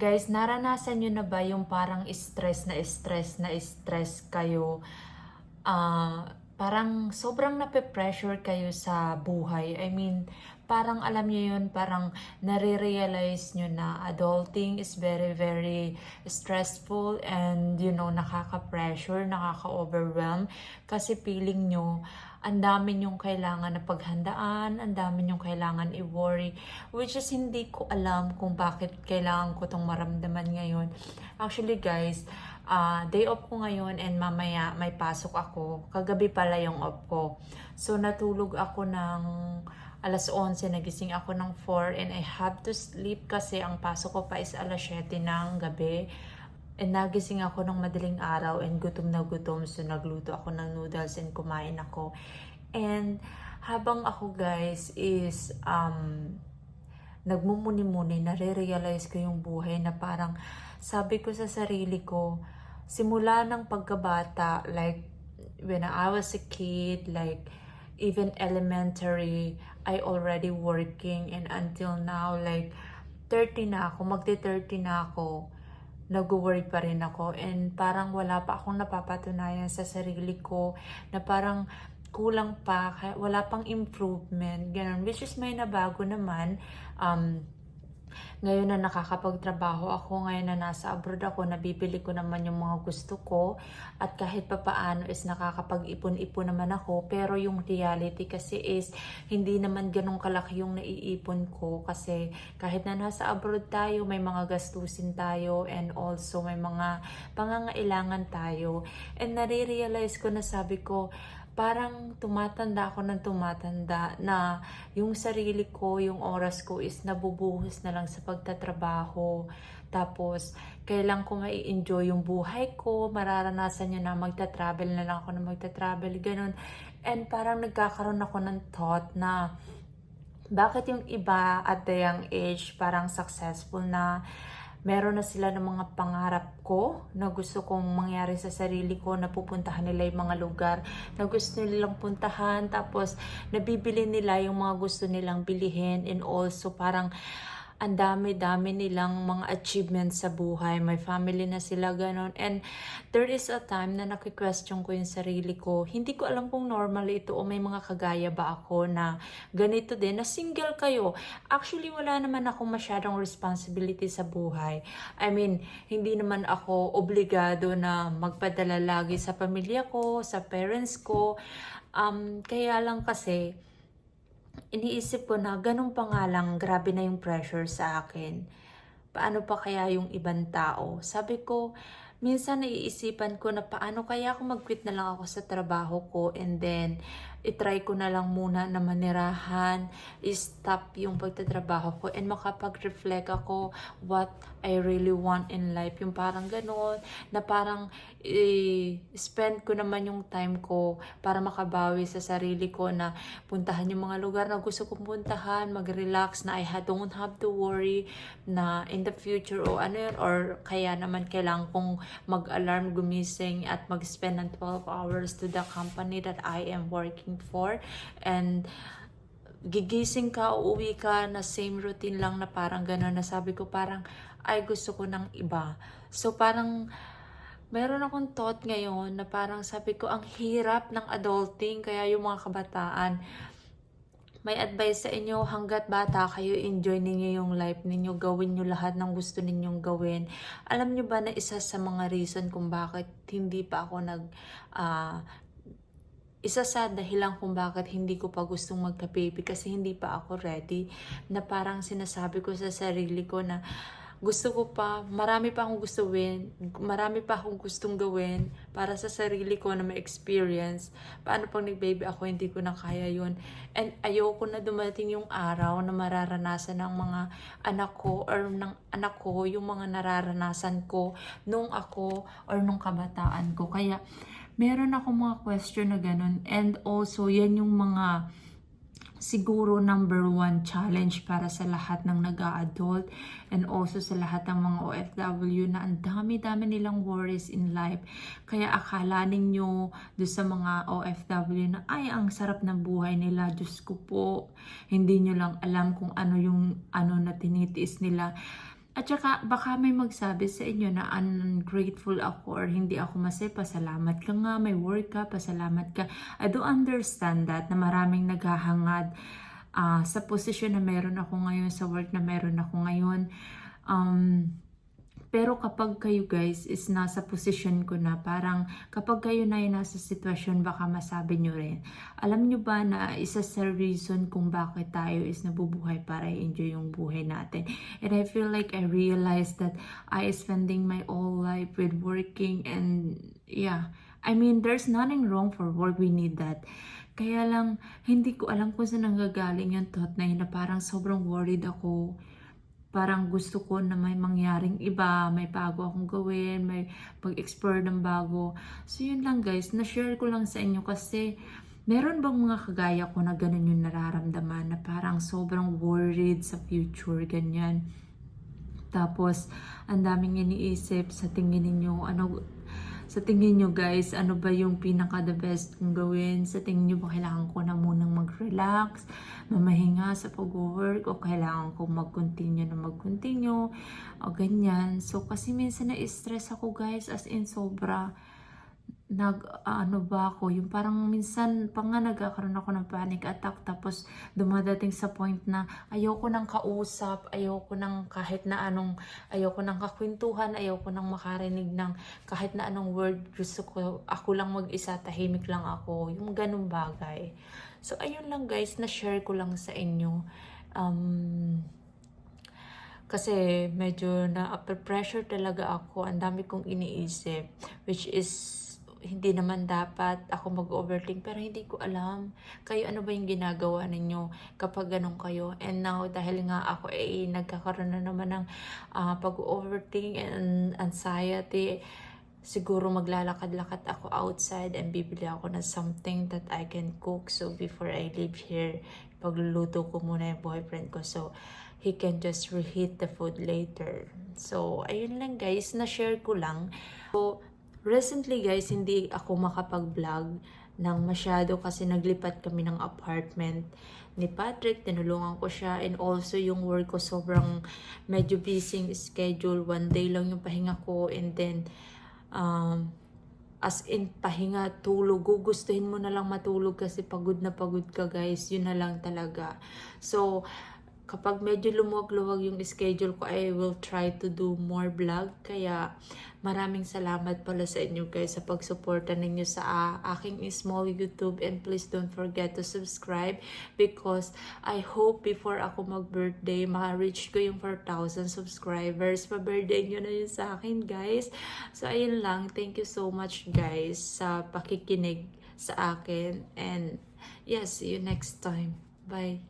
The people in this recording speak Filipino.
Guys, naranasan nyo na ba yung parang stress na stress na stress kayo? Ah, parang sobrang nape-pressure kayo sa buhay. I mean, parang alam nyo yun, parang nare-realize nyo na adulting is very, very stressful and, you know, nakaka-pressure, nakaka-overwhelm. Kasi feeling nyo, ang dami nyong kailangan na paghandaan, ang dami nyong kailangan i-worry, which is hindi ko alam kung bakit kailangan ko tong maramdaman ngayon. Actually guys, ah, day off ko ngayon and mamaya may pasok ako. Kagabi pala yung off ko. So natulog ako ng alas 11, nagising ako ng 4 and I have to sleep kasi ang pasok ko pa is alas 7 ng gabi. And nagising ako ng madaling araw and gutom na gutom. So nagluto ako ng noodles and kumain ako. And habang ako guys is um, nagmumuni-muni, nare-realize ko yung buhay na parang sabi ko sa sarili ko, simula ng pagkabata, like when I was a kid, like even elementary, I already working and until now, like 30 na ako, magti-30 na ako, nag-worry pa rin ako and parang wala pa akong napapatunayan sa sarili ko na parang kulang pa, wala pang improvement, ganun. Which is may nabago naman, um, ngayon na nakakapagtrabaho ako, ngayon na nasa abroad ako, nabibili ko naman yung mga gusto ko. At kahit pa paano is nakakapag-ipon-ipon naman ako. Pero yung reality kasi is hindi naman ganun kalaki yung naiipon ko. Kasi kahit na nasa abroad tayo, may mga gastusin tayo and also may mga pangangailangan tayo. And nare-realize ko na sabi ko parang tumatanda ako ng tumatanda na yung sarili ko, yung oras ko is nabubuhos na lang sa pagtatrabaho. Tapos, kailan ko mai enjoy yung buhay ko, mararanasan nyo na magta-travel na lang ako na magta-travel, ganun. And parang nagkakaroon ako ng thought na bakit yung iba at the young age parang successful na meron na sila ng mga pangarap ko na gusto kong mangyari sa sarili ko na pupuntahan nila yung mga lugar na gusto nilang puntahan. Tapos nabibili nila yung mga gusto nilang bilihin and also parang ang dami-dami nilang mga achievements sa buhay. May family na sila, ganon. And there is a time na nakikwestiyon ko yung sarili ko. Hindi ko alam kung normal ito o may mga kagaya ba ako na ganito din, na single kayo. Actually, wala naman ako masyadong responsibility sa buhay. I mean, hindi naman ako obligado na magpadala lagi sa pamilya ko, sa parents ko. Um, kaya lang kasi, iniisip ko na ganun pa grabe na yung pressure sa akin. Paano pa kaya yung ibang tao? Sabi ko, minsan naiisipan ko na paano kaya ako mag-quit na lang ako sa trabaho ko and then itry ko na lang muna na manirahan, stop yung pagtatrabaho ko and makapag-reflect ako what I really want in life. Yung parang gano'n, na parang i-spend ko naman yung time ko para makabawi sa sarili ko na puntahan yung mga lugar na gusto kong puntahan, mag-relax na I don't have to worry na in the future o ano yun, or kaya naman kailangan kong mag-alarm gumising at mag-spend ng 12 hours to the company that I am working for and gigising ka, uuwi ka na same routine lang na parang gano'n na sabi ko parang ay gusto ko ng iba. So parang meron akong thought ngayon na parang sabi ko ang hirap ng adulting kaya yung mga kabataan may advice sa inyo hanggat bata kayo enjoy ninyo yung life ninyo gawin nyo lahat ng gusto ninyong gawin. Alam nyo ba na isa sa mga reason kung bakit hindi pa ako nag ah, isa sa dahilan kung bakit hindi ko pa gustong magka-baby kasi hindi pa ako ready na parang sinasabi ko sa sarili ko na gusto ko pa, marami pa akong gustuin, marami pa akong gustong gawin para sa sarili ko na may experience. Paano pag nag-baby ako, hindi ko na kaya yun. And ayoko na dumating yung araw na mararanasan ng mga anak ko or ng anak ko yung mga nararanasan ko nung ako or nung kabataan ko. Kaya meron ako mga question na ganun. And also, yan yung mga siguro number one challenge para sa lahat ng nag-a-adult and also sa lahat ng mga OFW na ang dami-dami nilang worries in life. Kaya akala ninyo do sa mga OFW na ay ang sarap ng buhay nila. Diyos ko po, hindi nyo lang alam kung ano yung ano na tinitiis nila. At saka baka may magsabi sa inyo na ungrateful ako or hindi ako masaya, pasalamat ka nga, may work ka, pasalamat ka. I do understand that na maraming naghahangad ah, sa posisyon na meron ako ngayon, sa work na meron ako ngayon. Um, pero kapag kayo guys is nasa position ko na parang kapag kayo na yung nasa sitwasyon baka masabi nyo rin. Alam nyo ba na isa sa reason kung bakit tayo is nabubuhay para i-enjoy yung buhay natin. And I feel like I realized that I is spending my whole life with working and yeah. I mean, there's nothing wrong for work. We need that. Kaya lang, hindi ko alam kung saan nanggagaling yung thought na yun na parang sobrang worried ako parang gusto ko na may mangyaring iba, may bago akong gawin, may pag-explore ng bago. So yun lang guys, na-share ko lang sa inyo kasi meron bang mga kagaya ko na ganun yung nararamdaman na parang sobrang worried sa future, ganyan. Tapos, ang daming iniisip sa tingin ninyo, ano, sa tingin nyo guys, ano ba yung pinaka the best kong gawin? Sa tingin nyo ba kailangan ko na munang mag-relax, mamahinga sa pag-work, o kailangan ko mag-continue na mag-continue, o ganyan. So, kasi minsan na-stress ako guys, as in sobra nag ano ba ako yung parang minsan pa nga nagkakaroon ako ng panic attack tapos dumadating sa point na ayoko nang kausap ayoko nang kahit na anong ayoko nang kakwentuhan ayoko nang makarinig ng kahit na anong word. Gusto ko ako lang mag-isa tahimik lang ako. Yung ganung bagay so ayun lang guys na share ko lang sa inyo. Um kasi medyo na upper pressure talaga ako. Ang dami kong iniisip which is hindi naman dapat ako mag-overthink pero hindi ko alam kayo ano ba yung ginagawa ninyo kapag ganun kayo. And now dahil nga ako ay nagkakaroon na naman ng ah, pag-overthink and anxiety siguro maglalakad-lakad ako outside and bibili ako ng something that I can cook. So before I leave here pagluluto ko muna yung boyfriend ko. So he can just reheat the food later. So ayun lang guys. Na-share ko lang. So Recently guys, hindi ako makapag-vlog ng masyado kasi naglipat kami ng apartment ni Patrick. Tinulungan ko siya. And also yung work ko sobrang medyo busy schedule. One day lang yung pahinga ko. And then um, as in pahinga, tulog, gugustuhin mo na lang matulog kasi pagod na pagod ka guys, yun na lang talaga. So, kapag medyo lumuwag-luwag yung schedule ko, I will try to do more vlog. Kaya maraming salamat pala sa inyo guys sa pagsuporta ninyo sa ah, aking small YouTube and please don't forget to subscribe because I hope before ako mag-birthday, ma-reach ko yung 4,000 subscribers. Pa-birthday nyo na yun sa akin guys. So ayun lang, thank you so much guys sa pakikinig sa akin and yes, see you next time. Bye!